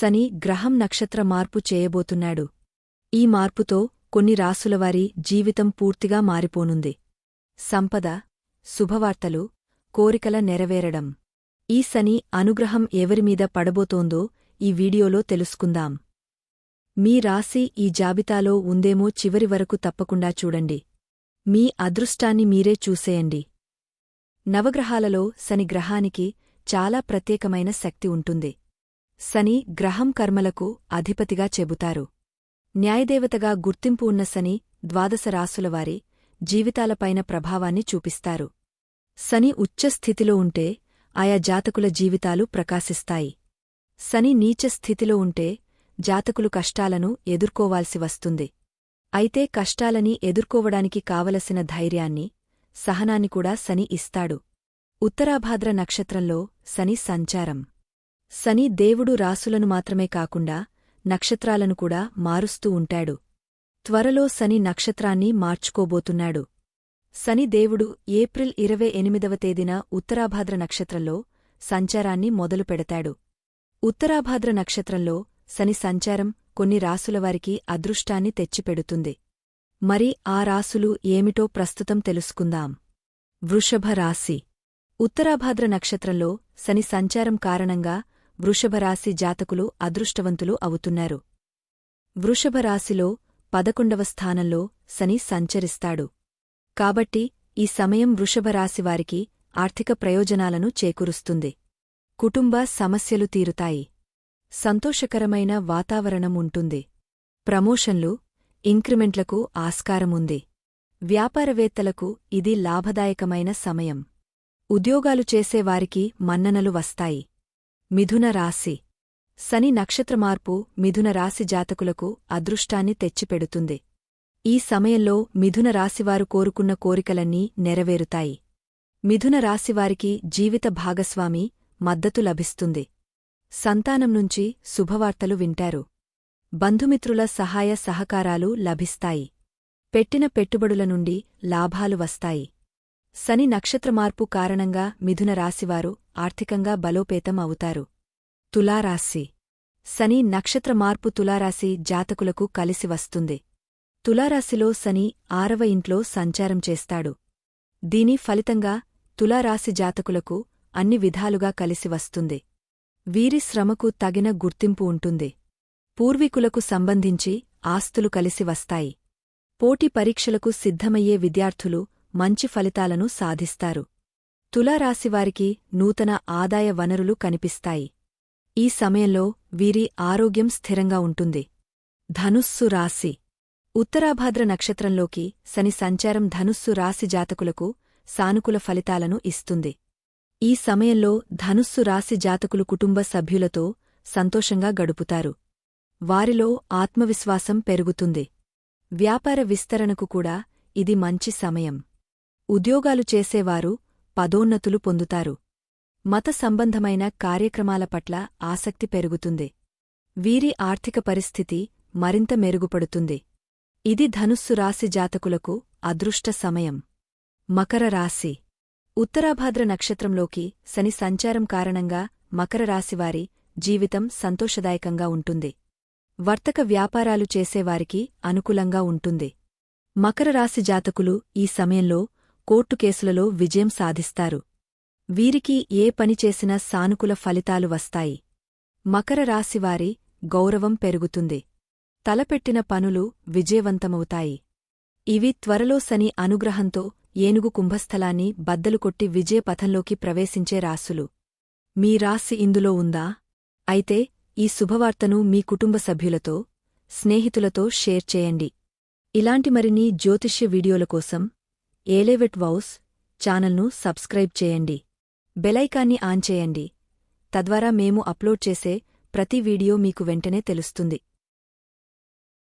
శని గ్రహం నక్షత్ర మార్పు చేయబోతున్నాడు. ఈ మార్పుతో కొన్ని రాసులవారి జీవితం పూర్తిగా మారిపోనుంది. సంపద శుభవార్తలు కోరికల నెరవేరడం. ఈ శని అనుగ్రహం ఎవరిమీద పడబోతోందో ఈ వీడియోలో తెలుసుకుందాం. మీ రాశి ఈ జాబితాలో ఉందేమో చివరి వరకు తప్పకుండా చూడండి. మీ అదృష్టాన్ని మీరే చూసేయండి. నవగ్రహాలలో శని గ్రహానికి చాలా ప్రత్యేకమైన శక్తి ఉంటుంది. శని గ్రహం కర్మలకు అధిపతిగా చెబుతారు. న్యాయదేవతగా గుర్తింపు ఉన్న శని ద్వాదశ రాసులవారి జీవితాలపైన ప్రభావాన్ని చూపిస్తారు. శని ఉచ్చస్థితిలో ఉంటే ఆయా జాతకుల జీవితాలు ప్రకాశిస్తాయి. శని నీచ స్థితిలో ఉంటే జాతకులు కష్టాలను ఎదుర్కోవాల్సి వస్తుంది. అయితే కష్టాలని ఎదుర్కోవడానికి కావలసిన ధైర్యాన్ని సహనాన్ని కూడా శని ఇస్తాడు. ఉత్తరాభాద్ర నక్షత్రంలో శని సంచారం. శని దేవుడు రాసులను మాత్రమే కాకుండా నక్షత్రాలను కూడా మారుస్తూ ఉంటాడు. త్వరలో శని నక్షత్రాన్ని మార్చుకోబోతున్నాడు. శని దేవుడు ఏప్రిల్ ఇరవై ఎనిమిదవ తేదీన ఉత్తరాభాద్ర నక్షత్రంలో సంచారాన్ని మొదలు పెడతాడు. ఉత్తరాభాద్ర నక్షత్రంలో శని సంచారం కొన్ని రాసులవారికి అదృష్టాన్ని తెచ్చిపెడుతుంది. మరి ఆ రాసులు ఏమిటో ప్రస్తుతం తెలుసుకుందాం. వృషభ రాశి. ఉత్తరాభాద్ర నక్షత్రంలో శని సంచారం కారణంగా వృషభరాశి జాతకులు అదృష్టవంతులు అవుతున్నారు. వృషభరాశిలో పదకొండవ స్థానంలో శని సంచరిస్తాడు. కాబట్టి ఈ సమయం వృషభరాశివారికి ఆర్థిక ప్రయోజనాలను చేకూరుస్తుంది. కుటుంబ సమస్యలు తీరుతాయి. సంతోషకరమైన వాతావరణం ఉంటుంది. ప్రమోషన్లు ఇంక్రిమెంట్లకు ఆస్కారముంది వ్యాపారవేత్తలకు ఇది లాభదాయకమైన సమయం. ఉద్యోగాలు చేసేవారికి మన్ననలు వస్తాయి. మిథున రాశి. శని నక్షత్రమార్పు మిథున రాశి జాతకులకు అదృష్టాన్ని తెచ్చిపెడుతుంది. ఈ సమయంలో మిథున రాశివారు కోరుకున్న కోరికలన్నీ నెరవేరుతాయి. మిథున రాశివారికి జీవిత భాగస్వామి మద్దతు లభిస్తుంది. సంతానం నుంచి శుభవార్తలు వింటారు. బంధుమిత్రుల సహాయ సహకారాలు లభిస్తాయి. పెట్టిన పెట్టుబడుల నుండి లాభాలు వస్తాయి. శని నక్షత్రమార్పు కారణంగా మిథున రాశివారు ఆర్థికంగా బలోపేతం అవుతారు. తులారాశి. శని నక్షత్రమార్పు తులారాశి జాతకులకు కలిసి వస్తుంది. తులారాశిలో శని ఆరవ ఇంట్లో సంచారం చేస్తాడు. దీని ఫలితంగా తులారాశి జాతకులకు అన్ని విధాలుగా కలిసి వస్తుంది. వీరి శ్రమకు తగిన గుర్తింపు ఉంటుంది. పూర్వీకులకు సంబంధించి ఆస్తులు కలిసి వస్తాయి. పోటీ పరీక్షలకు సిద్ధమయ్యే విద్యార్థులు మంచి ఫలితాలను సాధిస్తారు. తులారాశివారికి నూతన ఆదాయ వనరులు కనిపిస్తాయి. ఈ సమయంలో వీరి ఆరోగ్యం స్థిరంగా ఉంటుంది. ధనుస్సు రాశి. ఉత్తరాభాద్ర నక్షత్రంలోకి శని సంచారం ధనుస్సు రాశి జాతకులకు సానుకూల ఫలితాలను ఇస్తుంది. ఈ సమయంలో ధనుస్సు రాశి జాతకులు కుటుంబ సభ్యులతో సంతోషంగా గడుపుతారు. వారిలో ఆత్మవిశ్వాసం పెరుగుతుంది. వ్యాపార విస్తరణకు కూడా ఇది మంచి సమయం. ఉద్యోగాలు చేసేవారు పదోన్నతులు పొందుతారు. మత సంబంధమైన కార్యక్రమాల పట్ల ఆసక్తి పెరుగుతుంది. వీరి ఆర్థిక పరిస్థితి మరింత మెరుగుపడుతుంది. ఇది ధనుస్సు రాశి జాతకులకు అదృష్ట సమయం. మకర రాశి. ఉత్తరాభాద్ర నక్షత్రంలోకి శని సంచారం కారణంగా మకర రాశివారి జీవితం సంతోషదాయకంగా ఉంటుంది. వర్తక వ్యాపారాలు చేసేవారికి అనుకూలంగా ఉంటుంది. మకర రాశి జాతకులు ఈ సమయంలో కోర్టు కేసులలో విజయం సాధిస్తారు. వీరికి ఏ పనిచేసినా సానుకూల ఫలితాలు వస్తాయి. మకర రాశివారి గౌరవం పెరుగుతుంది. తలపెట్టిన పనులు విజయవంతమవుతాయి. ఇవి త్వరలో శని అనుగ్రహంతో ఏనుగు కుంభస్థలాన్ని బద్దలు కొట్టి విజయపథంలోకి ప్రవేశించే రాసులు మీ రాశి ఇందులో ఉందా? అయితే ఈ శుభవార్తను మీ కుటుంబ సభ్యులతో స్నేహితులతో షేర్ చేయండి. ఇలాంటి మరిన్ని జ్యోతిష్య వీడియోల కోసం ఏలేవెట్ వౌస్ ఛానల్ను సబ్స్క్రైబ్ చేయండి. బెలైకాన్ని ఆన్ చేయండి. తద్వారా మేము అప్లోడ్ చేసే ప్రతి వీడియో మీకు వెంటనే తెలుస్తుంది.